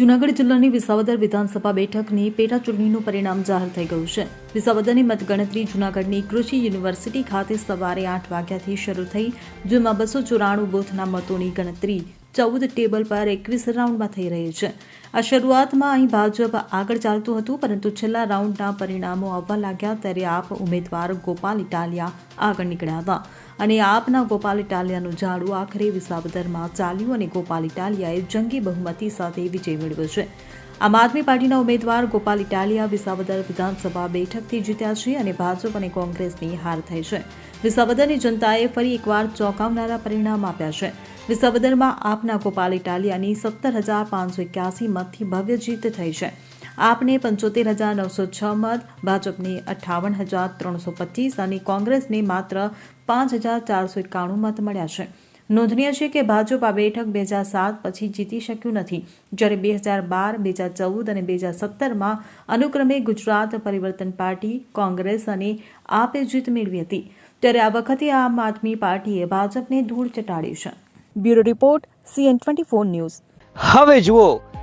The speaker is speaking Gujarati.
જૂનાગઢ જિલ્લાની વિસાવદર વિધાનસભા બેઠકની પેટા ચૂંટણીનું પરિણામ જાહેર થઈ ગયું છે. વિસાવદરની મતગણતરી જૂનાગઢની કૃષિ યુનિવર્સિટી ખાતે સવારે આઠ વાગ્યાથી શરૂ થઈ, જેમાં બસો ચોરાણું બૂથના મતોની ગણતરી ચૌદ ટેબલ પર એકવીસ રાઉન્ડમાં થઈ રહી છે. આ શરૂઆતમાં અહીં ભાજપ આગળ ચાલતું હતું, પરંતુ છેલ્લા રાઉન્ડના પરિણામો આવવા લાગ્યા ત્યારે આપ ઉમેદવાર ગોપાલ ઇટાલિયા આગળ નીકળ્યા હતા. અને આપના ગોપાલ ઇટાલિયાનું ઝાડુ આખરે વિસાવદરમાં ચાલ્યું અને ગોપાલ ઇટાલિયાએ જંગી બહુમતી સાથે વિજય મેળવ્યો છે. આમ આદમી પાર્ટીના ઉમેદવાર ગોપાલ ઇટાલિયા વિસાવદર વિધાનસભા બેઠકથી જીત્યા છે અને ભાજપ અને કોંગ્રેસની હાર થઈ છે. વિસાવદરની જનતાએ ફરી એકવાર ચોંકાવનારા પરિણામ આપ્યા છે. વિસાવદરમાં આપના ગોપાલ ઇટાલિયાની સત્તર હજાર પાંચસો એક્યાસી મતથી ભવ્ય જીત થઈ છે. આપને પંચોતેર હજાર નવસો છ મત, ભાજપને અઠ્ઠાવન હજાર ત્રણસો પચીસ અને કોંગ્રેસને માત્ર પાંચ હજાર ચારસો એકાણું મત મળ્યા છે. નોંધનીય છે કે ભાજપ આ બેઠક બે હજાર સાત પછી જીતી શક્યું નથી. જ્યારે બે હજાર બાર, બે હજાર ચૌદ અને બે હજાર સત્તરમાં અનુક્રમે ગુજરાત પરિવર્તન પાર્ટી, કોંગ્રેસ અને આપે જીત મેળવી હતી. ત્યારે આ વખતે આમ આદમી પાર્ટીએ ભાજપને ધૂળ ચટાડી છે. Bureau report, CN twenty news. હવે જુઓ